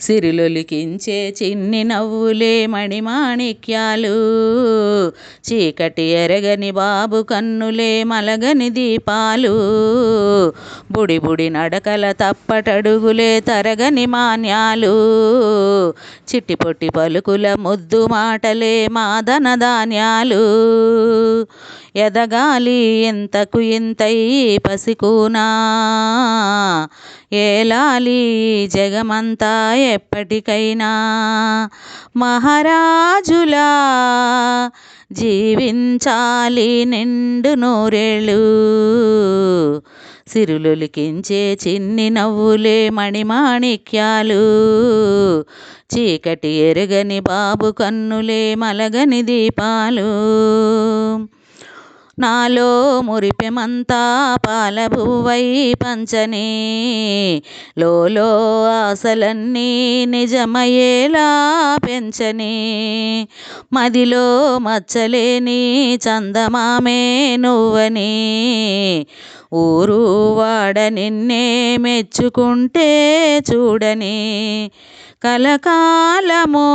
సిరిలొలికించే చిన్ని నవ్వులే మణిమాణిక్యాలు. చీకటి ఎరగని బాబు కన్నులే మలగని దీపాలు. బుడి బుడి నడకల తప్పటడుగులే తరగని మాన్యాలు. చిట్టి పొట్టి పలుకుల ముద్దు మాటలే మాదన ధాన్యాలు. ఎదగాలి ఎంతకు ఇంతై పసికూనా? ఏలాలి జగమంతా ఎప్పటికైనా? మహారాజులా జీవించాలి నిండు నూరేళ్ళు. సిరులొలికించే చిన్ని నవ్వులే మణిమాణిక్యాలు. చీకటి ఎరగని బాబు కన్నులే మలగని దీపాలు. నాలో మురిపెమంతా పాలభువై పంచని. లోలో ఆశలన్నీ నిజమయ్యేలా పెంచనీ. మదిలో మచ్చలేని చందమామే నువ్వని. ఊరు వాడ నిన్నే మెచ్చుకుంటే చూడని. కలకాలమో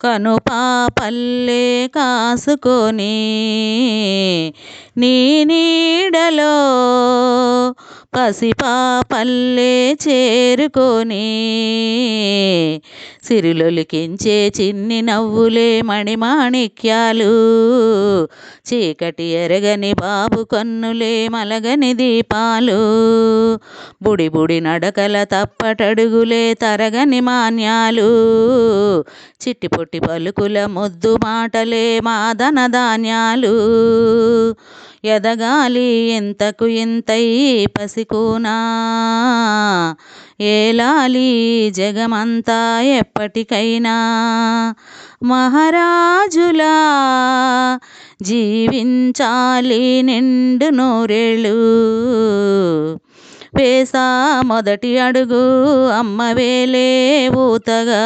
కనుపాపల్లే కాసుకొని. నీ నీడలో పసిపాపల్లే చేరుకొని సిరులొలికించే చిన్ని నవ్వులే మణిమాణిక్యాలు. చీకటి ఎరగని బాబు కన్నులే మలగని దీపాలు. బుడి బుడి నడకల తప్పటడుగులే తరగని మాన్యాలు. చిట్టిపొట్టి పలుకుల ముద్దు మాటలే మాదన ధాన్యాలు. ఎదగాలి ఎంతకు ఎంతై పసికూనా? ఏలాలి జగమంతా ఎప్పటికైనా? మహారాజులా జీవించాలి నిండు నూరేళ్ళు. వేసా మొదటి అడుగు అమ్మ వేలే ఊతగా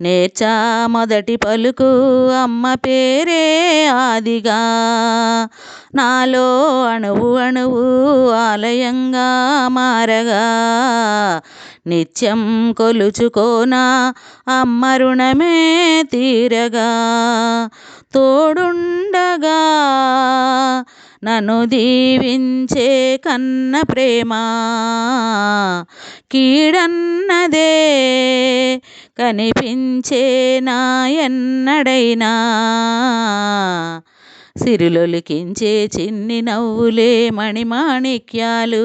నేర్చా మొదటి పలుకు అమ్మ పేరే ఆదిగా. నాలో అణువు అణువు ఆలయంగా మారగా. నిత్యం కొలుచుకోనా అమ్మ రుణమే తీరగా. తోడుండగా నన్ను దీవించే కన్న ప్రేమ. కీడన్నదే కనిపించే నా ఎన్నడైనా సిరులొలికించే చిన్ని నవ్వులే మణిమాణిక్యాలు.